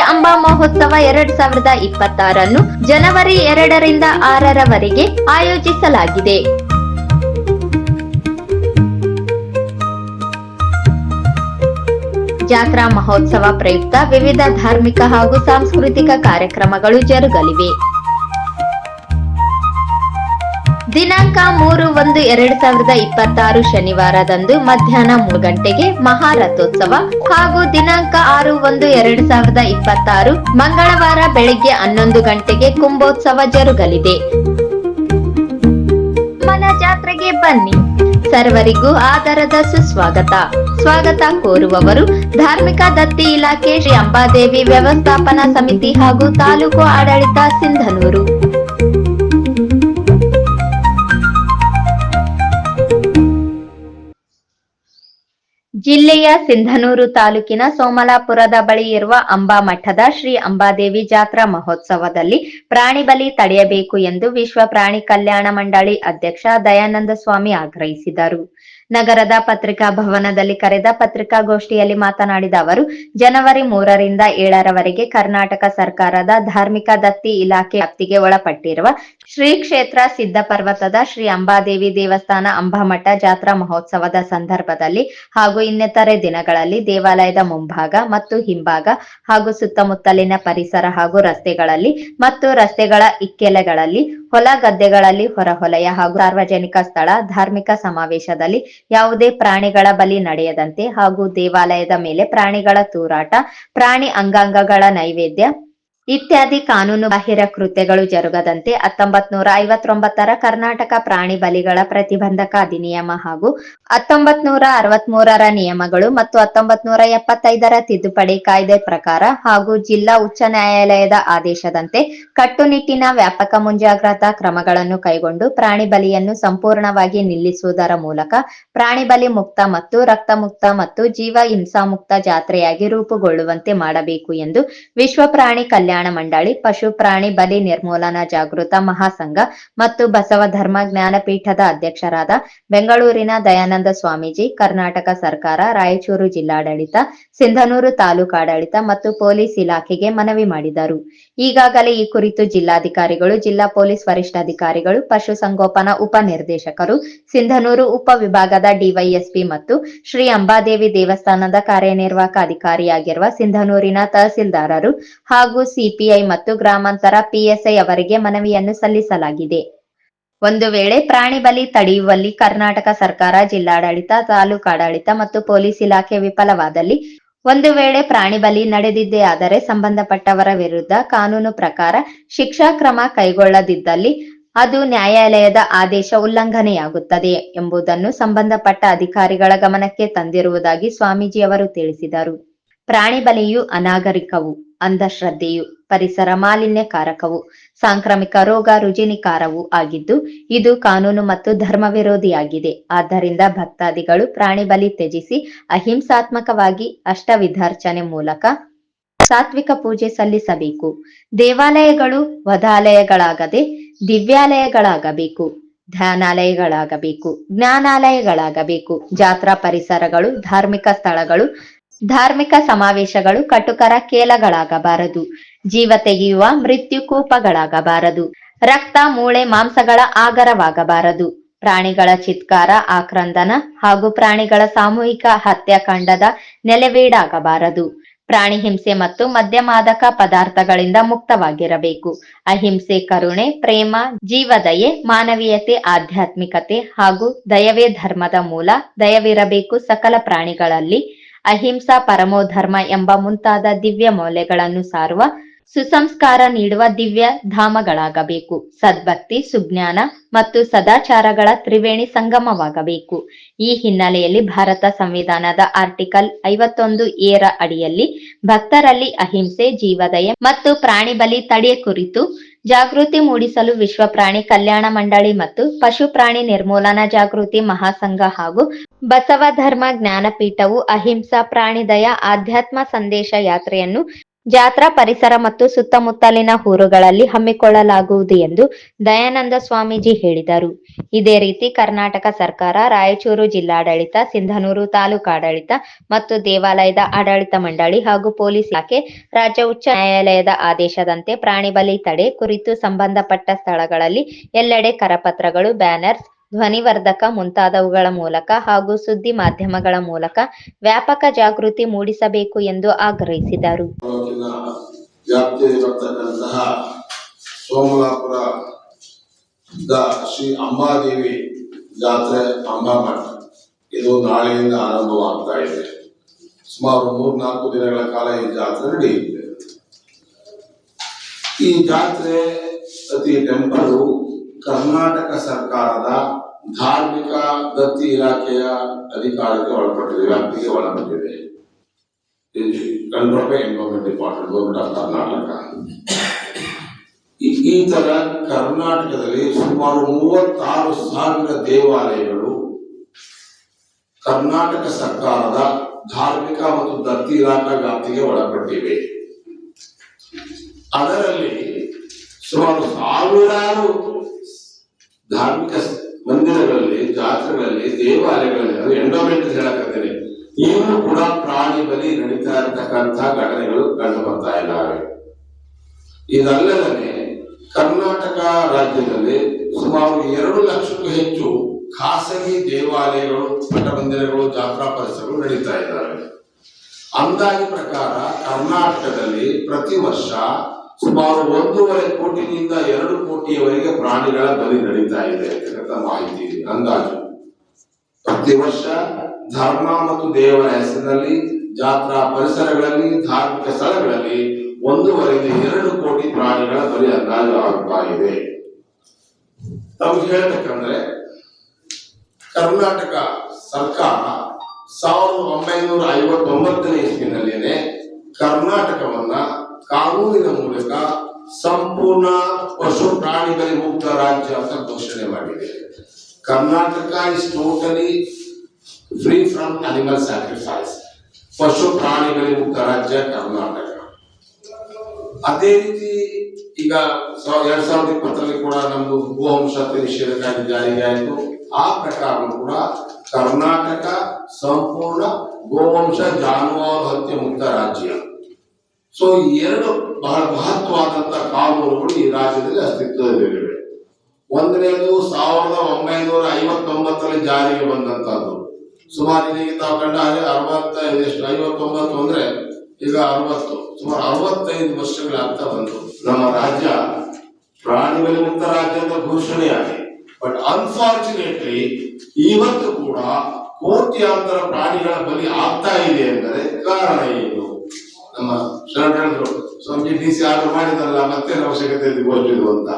ಅಂಬಾ ಮಹೋತ್ಸವ ಎರಡ್ ಸಾವಿರದ ಇಪ್ಪತ್ತಾರನ್ನು ಜನವರಿ ಎರಡರಿಂದ ಆರರವರೆಗೆ ಆಯೋಜಿಸಲಾಗಿದೆ. ಜಾತ್ರಾ ಮಹೋತ್ಸವ ಪ್ರಯುಕ್ತ ವಿವಿಧ ಧಾರ್ಮಿಕ ಹಾಗೂ ಸಾಂಸ್ಕೃತಿಕ ಕಾರ್ಯಕ್ರಮಗಳು ಜರುಗಲಿವೆ. ದಿನಾಂಕ ಮೂರು ಒಂದು ಎರಡ್ ಸಾವಿರದ ಇಪ್ಪತ್ತಾರು ಶನಿವಾರದಂದು ಮಧ್ಯಾಹ್ನ ಮೂರು ಗಂಟೆಗೆ ಮಹಾರಥೋತ್ಸವ ಹಾಗೂ ದಿನಾಂಕ ಆರು ಒಂದು ಎರಡ್ ಸಾವಿರದ ಇಪ್ಪತ್ತಾರು ಮಂಗಳವಾರ ಬೆಳಗ್ಗೆ ಹನ್ನೊಂದು ಗಂಟೆಗೆ ಕುಂಭೋತ್ಸವ ಜರುಗಲಿದೆ. ಮನ ಜಾತ್ರೆಗೆ ಬನ್ನಿ. ಸರ್ವರಿಗೂ ಆದರದ ಸುಸ್ವಾಗತ. ಸ್ವಾಗತ ಕೋರುವವರು ಧಾರ್ಮಿಕ ದತ್ತಿ ಇಲಾಖೆ ಶ್ರೀ ಅಂಬಾದೇವಿ ವ್ಯವಸ್ಥಾಪನಾ ಸಮಿತಿ ಹಾಗೂ ತಾಲೂಕು ಆಡಳಿತ ಸಿಂಧನೂರು. ಜಿಲ್ಲೆಯ ಸಿಂಧನೂರು ತಾಲೂಕಿನ ಸೋಮಲಾಪುರದ ಬಳಿ ಇರುವ ಅಂಬಾ ಮಠದ ಶ್ರೀ ಅಂಬಾದೇವಿ ಜಾತ್ರಾ ಮಹೋತ್ಸವದಲ್ಲಿ ಪ್ರಾಣಿ ಬಲಿ ತಡೆಯಬೇಕು ಎಂದು ವಿಶ್ವ ಪ್ರಾಣಿ ಕಲ್ಯಾಣ ಮಂಡಳಿ ಅಧ್ಯಕ್ಷ ದಯಾನಂದ ಸ್ವಾಮಿ ಆಗ್ರಹಿಸಿದರು. ನಗರದ ಪತ್ರಿಕಾ ಭವನದಲ್ಲಿ ಕರೆದ ಪತ್ರಿಕಾಗೋಷ್ಠಿಯಲ್ಲಿ ಮಾತನಾಡಿದ ಅವರು, ಜನವರಿ ಮೂರರಿಂದ ಏಳರವರೆಗೆ ಕರ್ನಾಟಕ ಸರ್ಕಾರದ ಧಾರ್ಮಿಕ ದತ್ತಿ ಇಲಾಖೆ ವ್ಯಾಪ್ತಿಗೆ ಒಳಪಟ್ಟಿರುವ ಶ್ರೀ ಕ್ಷೇತ್ರ ಸಿದ್ಧ ಪರ್ವತದ ಶ್ರೀ ಅಂಬಾದೇವಿ ದೇವಸ್ಥಾನ ಅಂಬಾಮಠ ಜಾತ್ರಾ ಮಹೋತ್ಸವದ ಸಂದರ್ಭದಲ್ಲಿ ಹಾಗೂ ಇನ್ನಿತರೆ ದಿನಗಳಲ್ಲಿ ದೇವಾಲಯದ ಮುಂಭಾಗ ಮತ್ತು ಹಿಂಭಾಗ ಹಾಗೂ ಸುತ್ತಮುತ್ತಲಿನ ಪರಿಸರ ಹಾಗೂ ರಸ್ತೆಗಳಲ್ಲಿ ಮತ್ತು ರಸ್ತೆಗಳ ಇಕ್ಕೆಲೆಗಳಲ್ಲಿ, ಹೊಲ ಗದ್ದೆಗಳಲ್ಲಿ, ಹೊರಹೊಲಯ ಹಾಗೂ ಸಾರ್ವಜನಿಕ ಸ್ಥಳ, ಧಾರ್ಮಿಕ ಸಮಾವೇಶದಲ್ಲಿ ಯಾವುದೇ ಪ್ರಾಣಿಗಳ ಬಲಿ ನಡೆಯದಂತೆ ಹಾಗೂ ದೇವಾಲಯದ ಮೇಲೆ ಪ್ರಾಣಿಗಳ ತೂರಾಟ ಪ್ರಾಣಿ ಅಂಗಾಂಗಗಳ ನೈವೇದ್ಯ ಇತ್ಯಾದಿ ಕಾನೂನು ಬಾಹಿರ ಕೃತ್ಯಗಳು ಜರುಗದಂತೆ ಹತ್ತೊಂಬತ್ ನೂರ ಐವತ್ತೊಂಬತ್ತರ ಕರ್ನಾಟಕ ಪ್ರಾಣಿ ಬಲಿಗಳ ಪ್ರತಿಬಂಧಕ ಅಧಿನಿಯಮ ಹಾಗೂ ಹತ್ತೊಂಬತ್ ನೂರ ನಿಯಮಗಳು ಮತ್ತು ಹತ್ತೊಂಬತ್ ನೂರ ಎಪ್ಪತ್ತೈದರ ತಿದ್ದುಪಡಿ ಕಾಯ್ದೆ ಪ್ರಕಾರ ಹಾಗೂ ಜಿಲ್ಲಾ ಉಚ್ಚ ನ್ಯಾಯಾಲಯದ ಆದೇಶದಂತೆ ಕಟ್ಟುನಿಟ್ಟಿನ ವ್ಯಾಪಕ ಮುಂಜಾಗ್ರತಾ ಕ್ರಮಗಳನ್ನು ಕೈಗೊಂಡು ಪ್ರಾಣಿ ಬಲಿಯನ್ನು ಸಂಪೂರ್ಣವಾಗಿ ನಿಲ್ಲಿಸುವುದರ ಮೂಲಕ ಪ್ರಾಣಿ ಬಲಿ ಮುಕ್ತ ಮತ್ತು ರಕ್ತ ಮುಕ್ತ ಮತ್ತು ಜೀವ ಹಿಂಸಾಮುಕ್ತ ಜಾತ್ರೆಯಾಗಿ ರೂಪುಗೊಳ್ಳುವಂತೆ ಮಾಡಬೇಕು ಎಂದು ವಿಶ್ವ ಪ್ರಾಣಿ ಕಲ್ಯಾಣ ಮಂಡಳಿ, ಪಶು ಪ್ರಾಣಿ ಬಲಿ ನಿರ್ಮೂಲನಾ ಜಾಗೃತ ಮಹಾಸಂಘ ಮತ್ತು ಬಸವ ಧರ್ಮ ಜ್ಞಾನಪೀಠದ ಅಧ್ಯಕ್ಷರಾದ ಬೆಂಗಳೂರಿನ ದಯಾನಂದ ಸ್ವಾಮೀಜಿ, ಕರ್ನಾಟಕ ಸರ್ಕಾರ, ರಾಯಚೂರು ಜಿಲ್ಲಾಡಳಿತ, ಸಿಂಧನೂರು ತಾಲೂಕಾಡಳಿತ ಮತ್ತು ಪೊಲೀಸ್ ಇಲಾಖೆಗೆ ಮನವಿ ಮಾಡಿದರು. ಈಗಾಗಲೇ ಈ ಕುರಿತು ಜಿಲ್ಲಾಧಿಕಾರಿಗಳು, ಜಿಲ್ಲಾ ಪೊಲೀಸ್ ವರಿಷ್ಠಾಧಿಕಾರಿಗಳು, ಪಶು ಸಂಗೋಪನಾ ಉಪ ನಿರ್ದೇಶಕರು, ಸಿಂಧನೂರು ಉಪ ವಿಭಾಗದ ಡಿವೈಎಸ್ಪಿ ಮತ್ತು ಶ್ರೀ ಅಂಬಾದೇವಿ ದೇವಸ್ಥಾನದ ಕಾರ್ಯನಿರ್ವಾಹಕ ಅಧಿಕಾರಿಯಾಗಿರುವ ಸಿಂಧನೂರಿನ ತಹಸೀಲ್ದಾರರು ಹಾಗೂ ಸಿಪಿಐ ಮತ್ತು ಗ್ರಾಮಾಂತರ ಪಿಎಸ್ಐ ಅವರಿಗೆ ಮನವಿಯನ್ನು ಸಲ್ಲಿಸಲಾಗಿದೆ. ಒಂದು ವೇಳೆ ಪ್ರಾಣಿ ಬಲಿ ತಡೆಯುವಲ್ಲಿ ಕರ್ನಾಟಕ ಸರ್ಕಾರ, ಜಿಲ್ಲಾಡಳಿತ ತಾಲೂಕಾಡಳಿತ ಮತ್ತು ಪೊಲೀಸ್ ಇಲಾಖೆ ವಿಫಲವಾದಲ್ಲಿ ಒಂದು ವೇಳೆ ಪ್ರಾಣಿ ಬಲಿ ನಡೆದಿದ್ದೇ ಆದರೆ ಸಂಬಂಧಪಟ್ಟವರ ವಿರುದ್ಧ ಕಾನೂನು ಪ್ರಕಾರ ಶಿಕ್ಷಾ ಕ್ರಮ ಕೈಗೊಳ್ಳದಿದ್ದಲ್ಲಿ ಅದು ನ್ಯಾಯಾಲಯದ ಆದೇಶ ಉಲ್ಲಂಘನೆಯಾಗುತ್ತದೆ ಎಂಬುದನ್ನು ಸಂಬಂಧಪಟ್ಟ ಅಧಿಕಾರಿಗಳ ಗಮನಕ್ಕೆ ತಂದಿರುವುದಾಗಿ ಸ್ವಾಮೀಜಿ ಅವರು ತಿಳಿಸಿದರು. ಪ್ರಾಣಿ ಬಲಿಯು ಅನಾಗರಿಕವು, ಅಂಧಶ್ರದ್ಧೆಯು, ಪರಿಸರ ಮಾಲಿನ್ಯಕಾರಕವು, ಸಾಂಕ್ರಾಮಿಕ ರೋಗ ರುಜಿನಿಕಾರವೂ ಆಗಿದ್ದು, ಇದು ಕಾನೂನು ಮತ್ತು ಧರ್ಮ ವಿರೋಧಿಯಾಗಿದೆ. ಆದ್ದರಿಂದ ಭಕ್ತಾದಿಗಳು ಪ್ರಾಣಿ ಬಲಿ ತ್ಯಜಿಸಿ ಅಹಿಂಸಾತ್ಮಕವಾಗಿ ಅಷ್ಟವಿಧಾರ್ಚನೆ ಮೂಲಕ ಸಾತ್ವಿಕ ಪೂಜೆ ಸಲ್ಲಿಸಬೇಕು. ದೇವಾಲಯಗಳು ವಧಾಲಯಗಳಾಗದೆ ದಿವ್ಯಾಲಯಗಳಾಗಬೇಕು. ಧ್ಯಾನಾಲಯಗಳಾಗಬೇಕು, ಜ್ಞಾನಾಲಯಗಳಾಗಬೇಕು. ಜಾತ್ರಾ ಪರಿಸರಗಳು, ಧಾರ್ಮಿಕ ಸ್ಥಳಗಳು ಧಾರ್ಮಿಕ ಸಮಾವೇಶಗಳು ಕಟುಕರ ಕೇಲಗಳಾಗಬಾರದು. ಜೀವ ತೆಗೆಯುವ ಮೃತ್ಯುಕೂಪಗಳಾಗಬಾರದು ರಕ್ತ, ಮೂಳೆ, ಮಾಂಸಗಳ ಆಗರವಾಗಬಾರದು. ಪ್ರಾಣಿಗಳ ಚಿತ್ಕಾರ, ಆಕ್ರಂದನ ಹಾಗೂ ಪ್ರಾಣಿಗಳ ಸಾಮೂಹಿಕ ಹತ್ಯಾಕಾಂಡದ ನೆಲೆವೀಡಾಗಬಾರದು. ಪ್ರಾಣಿ ಹಿಂಸೆ ಮತ್ತು ಮದ್ಯ ಮಾದಕ ಪದಾರ್ಥಗಳಿಂದ ಮುಕ್ತವಾಗಿರಬೇಕು. ಅಹಿಂಸೆ, ಕರುಣೆ, ಪ್ರೇಮ, ಜೀವದಯೆ, ಮಾನವೀಯತೆ, ಆಧ್ಯಾತ್ಮಿಕತೆ ಹಾಗೂ ದಯವೇ ಧರ್ಮದ ಮೂಲ. ದಯವಿರಬೇಕು ಸಕಲ ಪ್ರಾಣಿಗಳಲ್ಲಿ ಅಹಿಂಸಾ ಪರಮೋ ಧರ್ಮ ಎಂಬ ಮುಂತಾದ ದಿವ್ಯ ಮೌಲ್ಯಗಳನ್ನು ಸಾರುವ ಸುಸಂಸ್ಕಾರ ನೀಡುವ ದಿವ್ಯ ಧಾಮಗಳಾಗಬೇಕು. ಸದ್ಭಕ್ತಿ, ಸುಜ್ಞಾನ ಮತ್ತು ಸದಾಚಾರಗಳ ತ್ರಿವೇಣಿ ಸಂಗಮವಾಗಬೇಕು. ಈ ಹಿನ್ನೆಲೆಯಲ್ಲಿ ಭಾರತ ಸಂವಿಧಾನದ ಆರ್ಟಿಕಲ್ ಐವತ್ತೊಂದು ಏರ ಅಡಿಯಲ್ಲಿ ಭಕ್ತರಲ್ಲಿ ಅಹಿಂಸೆ, ಜೀವದಯ ಮತ್ತು ಪ್ರಾಣಿ ಬಲಿ ತಡೆ ಕುರಿತು ಜಾಗೃತಿ ಮೂಡಿಸಲು ವಿಶ್ವ ಪ್ರಾಣಿ ಕಲ್ಯಾಣ ಮಂಡಳಿ ಮತ್ತು ಪಶು ಪ್ರಾಣಿ ನಿರ್ಮೂಲನಾ ಜಾಗೃತಿ ಮಹಾಸಂಘ ಹಾಗೂ ಬಸವ ಧರ್ಮ ಜ್ಞಾನಪೀಠವು ಅಹಿಂಸಾ ಪ್ರಾಣಿದಯ ಆಧ್ಯಾತ್ಮ ಸಂದೇಶ ಯಾತ್ರೆಯನ್ನು ಜಾತ್ರಾ ಪರಿಸರ ಮತ್ತು ಸುತ್ತಮುತ್ತಲಿನ ಊರುಗಳಲ್ಲಿ ಹಮ್ಮಿಕೊಳ್ಳಲಾಗುವುದು ಎಂದು ದಯಾನಂದ ಸ್ವಾಮೀಜಿ ಹೇಳಿದರು. ಇದೇ ರೀತಿ ಕರ್ನಾಟಕ ಸರ್ಕಾರ, ರಾಯಚೂರು ಜಿಲ್ಲಾಡಳಿತ, ಸಿಂಧನೂರು ತಾಲೂಕಾಡಳಿತ ಮತ್ತು ದೇವಾಲಯದ ಆಡಳಿತ ಮಂಡಳಿ ಹಾಗೂ ಪೊಲೀಸ್ ಇಲಾಖೆ, ರಾಜ್ಯ ಉಚ್ಚ ನ್ಯಾಯಾಲಯದ ಆದೇಶದಂತೆ ಪ್ರಾಣಿಬಲಿ ತಡೆ ಕುರಿತು ಸಂಬಂಧಪಟ್ಟ ಸ್ಥಳಗಳಲ್ಲಿ ಎಲ್ಲೆಡೆ ಕರಪತ್ರಗಳು, ಬ್ಯಾನರ್ಸ್ ಧ್ವನಿವರ್ಧಕ ಮುಂತಾದವುಗಳ ಮೂಲಕ ಹಾಗೂ ಸುದ್ದಿ ಮಾಧ್ಯಮಗಳ ಮೂಲಕ ವ್ಯಾಪಕ ಜಾಗೃತಿ ಮೂಡಿಸಬೇಕು ಎಂದು ಆಗ್ರಹಿಸಿದರು. ತಾಲೂಕಿನ ವ್ಯಾಪ್ತಿಯಲ್ಲಿರತಕ್ಕಂತಹ ಸೋಮಲಾಪುರ ದ ಶ್ರೀ ಅಂಬಾದೇವಿ ಜಾತ್ರೆ ಅಂಬಾಮಠ ಇದು ನಾಳೆಯಿಂದ ಆರಂಭವಾಗ್ತಾ ಇದೆ. ಸುಮಾರು ಮೂರ್ನಾಲ್ಕು ದಿನಗಳ ಕಾಲ ಈ ಜಾತ್ರೆ ನಡೆಯುತ್ತೆ. ಈ ಜಾತ್ರೆ ಪ್ರತಿ ಟೆಂಪಲು ಕರ್ನಾಟಕ ಸರ್ಕಾರದ ಧಾರ್ಮಿಕ ದತ್ತಿ ಇಲಾಖೆಯ ಅಧಿಕಾರಕ್ಕೆ ಒಳಪಟ್ಟಿದೆ, ವ್ಯಾಪ್ತಿಗೆ ಒಳಪಟ್ಟಿದೆ. Environment department government of Karnataka ಈ ತರ ಕರ್ನಾಟಕದಲ್ಲಿ ಸುಮಾರು ಮೂವತ್ತಾರು ಸಾವಿರ ದೇವಾಲಯಗಳು ಕರ್ನಾಟಕ ಸರ್ಕಾರದ ಧಾರ್ಮಿಕ ಮತ್ತು ದತ್ತಿ ಇಲಾಖಾ ವ್ಯಾಪ್ತಿಗೆ ಒಳಪಟ್ಟಿವೆ. ಅದರಲ್ಲಿ ಸುಮಾರು ಸಾವಿರಾರು ಧಾರ್ಮಿಕ ಮಂದಿರಗಳಲ್ಲಿ, ಜಾತ್ರೆಗಳಲ್ಲಿ, ದೇವಾಲಯಗಳಲ್ಲಿ ಎಂಡೋಮೆಂಟ್ ಹೇಳಕತ್ತೇನೆ. ಈಗಲೂ ಕೂಡ ಪ್ರಾಣಿ ಬಲಿ ನಡೀತಾ ಇರತಕ್ಕಂತಹ ಘಟನೆಗಳು ಕಂಡು ಬರ್ತಾ ಇದ್ದಾವೆ ಇದಲ್ಲದೆ ಕರ್ನಾಟಕ ರಾಜ್ಯದಲ್ಲಿ ಸುಮಾರು ಎರಡು ಲಕ್ಷಕ್ಕೂ ಹೆಚ್ಚು ಖಾಸಗಿ ದೇವಾಲಯಗಳು ಪಟಮಂದಿರಗಳು ಮಂದಿರಗಳು ಜಾತ್ರಾ ಪರಿಸರಗಳು ನಡೀತಾ ಇದ್ದಾವೆ. ಅಂದಾಜು ಪ್ರಕಾರ ಕರ್ನಾಟಕದಲ್ಲಿ ಪ್ರತಿ ವರ್ಷ ಸುಮಾರು ಒಂದೂವರೆ ಕೋಟಿನಿಂದ ಎರಡು ಕೋಟಿಯವರೆಗೆ ಪ್ರಾಣಿಗಳ ಬಲಿ ನಡೀತಾ ಇದೆ ಅಂತಕ್ಕಂಥ ಮಾಹಿತಿ ಅಂದಾಜು. ಪ್ರತಿ ವರ್ಷ ಧರ್ಮ ಮತ್ತು ದೇವರ ಹೆಸರಿನಲ್ಲಿ ಜಾತ್ರಾ ಪರಿಸರಗಳಲ್ಲಿ, ಧಾರ್ಮಿಕ ಸ್ಥಳಗಳಲ್ಲಿ ಒಂದೂವರೆಗೆ ಎರಡು ಕೋಟಿ ಪ್ರಾಣಿಗಳ ಬಲಿ ಅಂದಾಜು ಆಗ್ತಾ ಇದೆ. ನಮ್ಗೆ ಹೇಳ್ಬೇಕಂದ್ರೆ, ಕರ್ನಾಟಕ ಸರ್ಕಾರ ಸಾವಿರದ ಒಂಬೈನೂರ ಐವತ್ತೊಂಬತ್ತನೇ ಇಸ್ವಿನಲ್ಲಿನೇ ಕರ್ನಾಟಕವನ್ನ ಕಾನೂನಿನ ಮೂಲಕ ಸಂಪೂರ್ಣ ಪಶು ಪ್ರಾಣಿಗಳಿಗೆ ಮುಕ್ತ ರಾಜ್ಯ ಅಂತ ಘೋಷಣೆ ಮಾಡಿದೆ. Karnataka is totally free from animal sacrifice ಪಶು ಪ್ರಾಣಿಗಳಿಗೆ ಮುಕ್ತ ರಾಜ್ಯ ಕರ್ನಾಟಕ. ಅದೇ ರೀತಿ ಈಗ ಎರಡ್ ಸಾವಿರದ ಇಪ್ಪತ್ತರಲ್ಲಿ ಕೂಡ ನಮ್ದು ಗೋವಂಶ ನಿಷೇಧ ಜಾರಿಗೆ ಆಯಿತು. ಆ ಪ್ರಕಾರ ಕೂಡ ಕರ್ನಾಟಕ ಸಂಪೂರ್ಣ ಗೋವಂಶ ಜಾನುವಾರು ಹತ್ಯೆ ಮುಕ್ತ ರಾಜ್ಯ. ಸೊ ಈ ಎರಡು ಬಹಳ ಮಹತ್ವವಾದಂತಹ ಕಾನೂನುಗಳು ಈ ರಾಜ್ಯದಲ್ಲಿ ಅಸ್ತಿತ್ವದಲ್ಲಿವೆ. ಒಂದನೇದು ಸಾವಿರದ ಒಂಬೈನೂರ ಐವತ್ತೊಂಬತ್ತರಲ್ಲಿ ಜಾರಿಗೆ ಬಂದಂತಹದ್ದು ಸುಮಾರು ಇದೀಗ ತಾವು ಕಂಡ ಹಾಗೆ ಅರವತ್ತ, ಎಷ್ಟು, ಐವತ್ತೊಂಬತ್ತು ಅಂದ್ರೆ ಈಗ ಅರವತ್ತು, ಸುಮಾರು ಅರವತ್ತೈದು ವರ್ಷಗಳಾಗ್ತಾ ಬಂತು. ನಮ್ಮ ರಾಜ್ಯ ಪ್ರಾಣಿ ಬೆಲೆ ಮುಕ್ತ ರಾಜ್ಯ ಅಂತ ಘೋಷಣೆಯಾಗಿ ಬಟ್ ಅನ್ಫಾರ್ಚುನೇಟ್ಲಿ ಇವತ್ತು ಕೂಡ ಕೋಟ್ಯಾಂತರ ಪ್ರಾಣಿಗಳ ಬಲಿ ಆಗ್ತಾ ಇದೆ ಅಂದರೆ ಕಾರಣ ಏನು? ನಮ್ಮ ಶರಣರು ಸ್ವಾಮಿ ಡಿ ಸಿ ಆರ್ಡರ್ ಮಾಡಿದಲ್ಲ ಮತ್ತೆ ಅವಶ್ಯಕತೆ ಇದೆ ಅಂತ.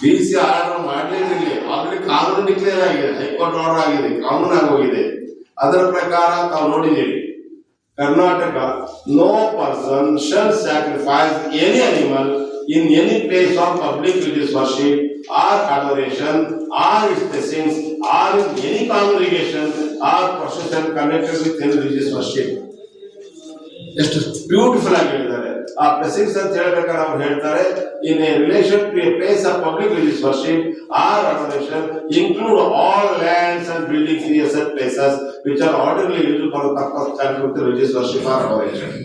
ಡಿ ಸಿ ಆರ್ಡರ್ ಮಾಡಲಿಲ್ಲ ಆಲ್ರೆಡಿ ಕಾನೂನು ಡಿಕ್ಲೇರ್ ಆಗಿದೆ, ಹೈಕೋರ್ಟ್ ಆರ್ಡರ್ ಆಗಿದೆ ಕಾನೂನು ಆಗೋಗಿದೆ ಅದರ ಪ್ರಕಾರ ತಾವು ನೋಡಿದ್ದೀರಿ, Karnataka no person shall sacrifice any animal in any place of public religious worship or adoration or its or in any congregation or procession connected with any religious worship ಎಷ್ಟು beautiful ಆಗಿ ಹೇಳಿದ್ದಾರೆ ಆ ಬ್ಲೆಸಿಂಗ್ಸ್ ಅಂತ ಹೇಳ್ಬೇಕಾದ್ರೆ ಅವ್ರು ಹೇಳ್ತಾರೆ in a relation to a place of public religious worship or adoration include all lands and buildings in and places which are orderly use for purpose religious worship or adoration